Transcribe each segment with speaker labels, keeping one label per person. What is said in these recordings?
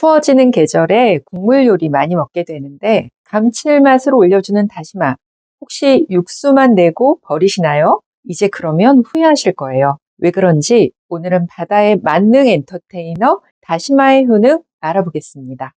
Speaker 1: 추워지는 계절에 국물 요리 많이 먹게 되는데 감칠맛을 올려주는 다시마. 혹시 육수만 내고 버리시나요? 이제 그러면 후회하실 거예요. 왜 그런지 오늘은 바다의 만능 엔터테이너 다시마의 효능 알아보겠습니다.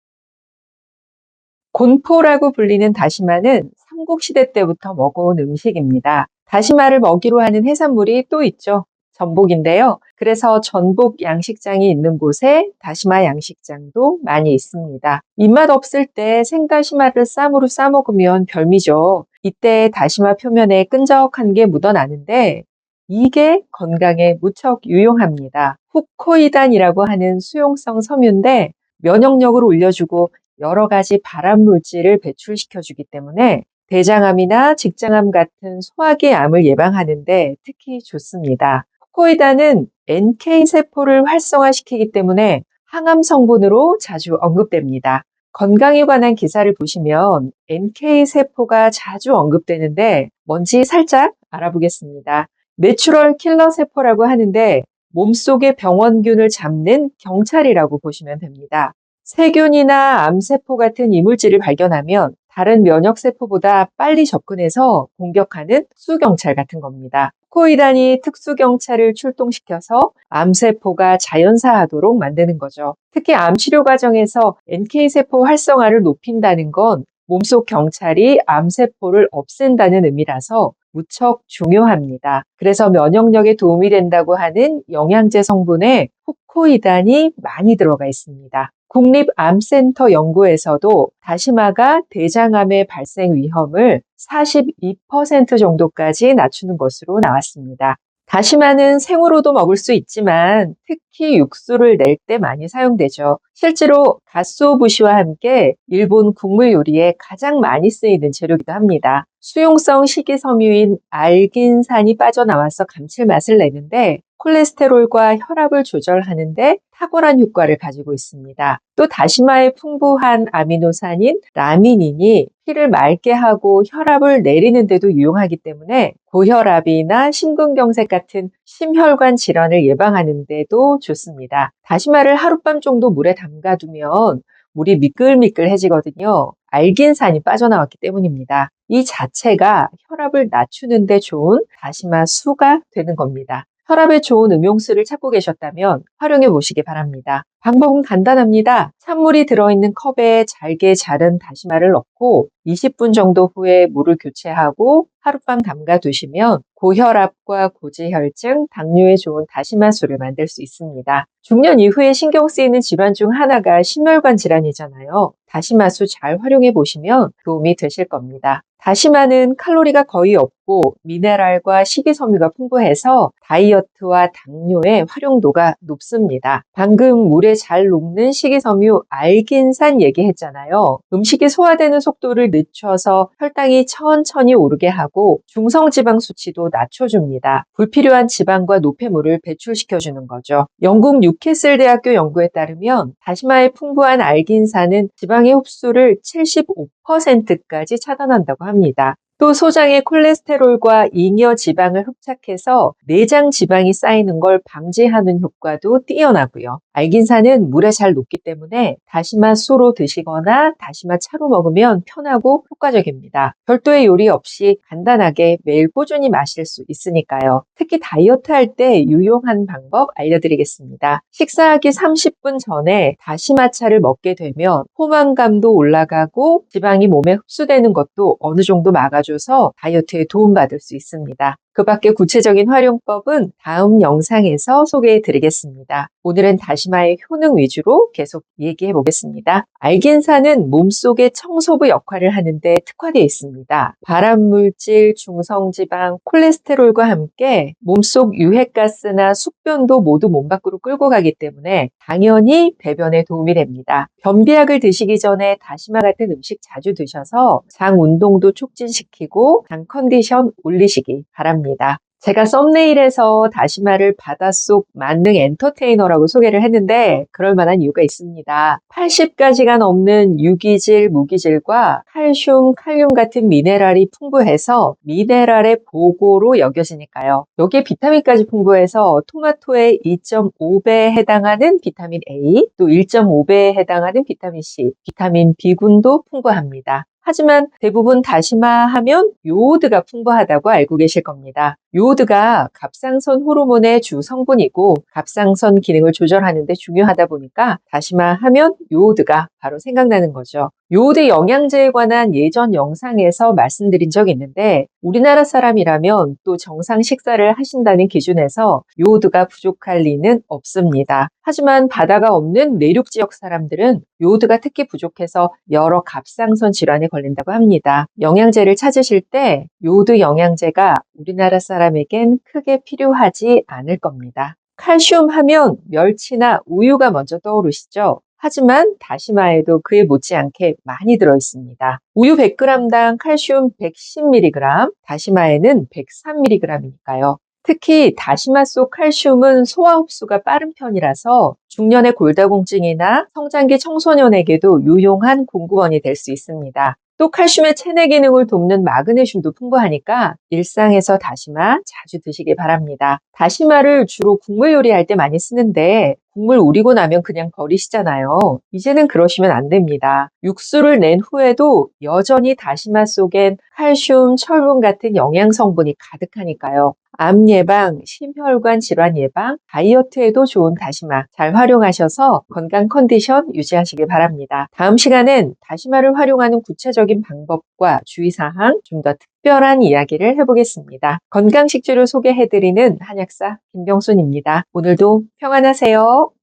Speaker 1: 곤포라고 불리는 다시마는 삼국시대 때부터 먹어온 음식입니다. 다시마를 먹이로 하는 해산물이 또 있죠. 전복인데요. 그래서 전복 양식장이 있는 곳에 다시마 양식장도 많이 있습니다. 입맛 없을 때 생다시마를 쌈으로 싸 먹으면 별미죠. 이때 다시마 표면에 끈적한 게 묻어나는데 이게 건강에 무척 유용합니다. 후코이단이라고 하는 수용성 섬유인데 면역력을 올려주고 여러 가지 발암 물질을 배출시켜주기 때문에 대장암이나 직장암 같은 소화기 암을 예방하는데 특히 좋습니다. 후코이단은 NK세포를 활성화시키기 때문에 항암 성분으로 자주 언급됩니다. 건강에 관한 기사를 보시면 NK세포가 자주 언급되는데 뭔지 살짝 알아보겠습니다. 내추럴 킬러 세포라고 하는데 몸속의 병원균을 잡는 경찰이라고 보시면 됩니다. 세균이나 암세포 같은 이물질을 발견하면 다른 면역세포보다 빨리 접근해서 공격하는 특수경찰 같은 겁니다. 코이단이 특수경찰을 출동시켜서 암세포가 자연사하도록 만드는 거죠. 특히 암치료 과정에서 NK세포 활성화를 높인다는 건 몸속 경찰이 암세포를 없앤다는 의미라서 무척 중요합니다. 그래서 면역력에 도움이 된다고 하는 영양제 성분에 후코이단이 많이 들어가 있습니다. 국립암센터 연구에서도 다시마가 대장암의 발생 위험을 42% 정도까지 낮추는 것으로 나왔습니다. 다시마는 생으로도 먹을 수 있지만 특히 육수를 낼 때 많이 사용되죠. 실제로 가쏘부시와 함께 일본 국물 요리에 가장 많이 쓰이는 재료이기도 합니다. 수용성 식이섬유인 알긴산이 빠져나와서 감칠맛을 내는데 콜레스테롤과 혈압을 조절하는데 탁월한 효과를 가지고 있습니다. 또 다시마의 풍부한 아미노산인 라미닌이 피를 맑게 하고 혈압을 내리는 데도 유용하기 때문에 고혈압이나 심근경색 같은 심혈관 질환을 예방하는 데도 좋습니다. 다시마를 하룻밤 정도 물에 담가두면 물이 미끌미끌해지거든요. 알긴산이 빠져나왔기 때문입니다. 이 자체가 혈압을 낮추는 데 좋은 다시마 수가 되는 겁니다. 혈압에 좋은 음용수를 찾고 계셨다면 활용해 보시기 바랍니다. 방법은 간단합니다. 찬물이 들어있는 컵에 잘게 자른 다시마를 넣고 20분 정도 후에 물을 교체하고 하룻밤 담가 두시면 고혈압과 고지혈증, 당뇨에 좋은 다시마수를 만들 수 있습니다. 중년 이후에 신경 쓰이는 질환 중 하나가 심혈관 질환이잖아요. 다시마수 잘 활용해 보시면 도움이 되실 겁니다. 다시마는 칼로리가 거의 없고 미네랄과 식이섬유가 풍부해서 다이어트와 당뇨에 활용도가 높습니다. 방금 물에 잘 녹는 식이섬유 알긴산 얘기했잖아요. 음식이 소화되는 속도를 늦춰서 혈당이 천천히 오르게 하고 중성지방 수치도 낮춰줍니다. 불필요한 지방과 노폐물을 배출시켜주는 거죠. 영국 뉴캐슬 대학교 연구에 따르면 다시마의 풍부한 알긴산은 지방 의 흡수를 75%까지 차단한다고 합니다. 또 소장의 콜레스테롤과 잉여 지방을 흡착해서 내장 지방이 쌓이는 걸 방지하는 효과도 뛰어나고요. 알긴산은 물에 잘 녹기 때문에 다시마 수로 드시거나 다시마 차로 먹으면 편하고 효과적입니다. 별도의 요리 없이 간단하게 매일 꾸준히 마실 수 있으니까요. 특히 다이어트 할 때 유용한 방법 알려드리겠습니다. 식사하기 30분 전에 다시마 차를 먹게 되면 포만감도 올라가고 지방이 몸에 흡수되는 것도 어느 정도 막아 줘서 다이어트에 도움받을 수 있습니다. 그 밖에 구체적인 활용법은 다음 영상에서 소개해 드리겠습니다. 오늘은 다시마의 효능 위주로 계속 얘기해 보겠습니다. 알긴산은 몸속의 청소부 역할을 하는데 특화되어 있습니다. 발암물질, 중성지방, 콜레스테롤과 함께 몸속 유해가스나 숙변도 모두 몸 밖으로 끌고 가기 때문에 당연히 배변에 도움이 됩니다. 변비약을 드시기 전에 다시마 같은 음식 자주 드셔서 장 운동도 촉진시키고 장 컨디션 올리시기 바랍니다. 합니다. 제가 썸네일에서 다시마를 바닷속 만능 엔터테이너라고 소개를 했는데 그럴 만한 이유가 있습니다. 80가지가 넘는 유기질, 무기질과 칼슘, 칼륨 같은 미네랄이 풍부해서 미네랄의 보고로 여겨지니까요. 여기에 비타민까지 풍부해서 토마토의 2.5배에 해당하는 비타민 A, 또 1.5배에 해당하는 비타민 C, 비타민 B군도 풍부합니다. 하지만 대부분 다시마 하면 요오드가 풍부하다고 알고 계실 겁니다. 요오드가 갑상선 호르몬의 주 성분이고 갑상선 기능을 조절하는 데 중요하다 보니까 다시마 하면 요오드가 바로 생각나는 거죠. 요오드 영양제에 관한 예전 영상에서 말씀드린 적이 있는데 우리나라 사람이라면 또 정상 식사를 하신다는 기준에서 요오드가 부족할 리는 없습니다. 하지만 바다가 없는 내륙 지역 사람들은 요오드가 특히 부족해서 여러 갑상선 질환에 걸린다고 합니다. 영양제를 찾으실 때 요오드 영양제가 우리나라 사람 에겐 크게 필요하지 않을 겁니다. 칼슘 하면 멸치나 우유가 먼저 떠오르시죠? 하지만 다시마에도 그에 못지않게 많이 들어 있습니다. 우유 100g당 칼슘 110mg, 다시마에는 103mg이니까요. 특히 다시마 속 칼슘은 소화 흡수가 빠른 편이라서 중년의 골다공증이나 성장기 청소년에게도 유용한 공구원이 될 수 있습니다. 또 칼슘의 체내 기능을 돕는 마그네슘도 풍부하니까 일상에서 다시마 자주 드시기 바랍니다. 다시마를 주로 국물 요리할 때 많이 쓰는데 국물 우리고 나면 그냥 버리시잖아요. 이제는 그러시면 안 됩니다. 육수를 낸 후에도 여전히 다시마 속엔 칼슘, 철분 같은 영양 성분이 가득하니까요. 암 예방, 심혈관 질환 예방, 다이어트에도 좋은 다시마 잘 활용하셔서 건강 컨디션 유지하시길 바랍니다. 다음 시간엔 다시마를 활용하는 구체적인 방법과 주의사항 좀 더 특별한 이야기를 해보겠습니다. 건강 식재료 소개해드리는 한약사 김병순입니다. 오늘도 평안하세요.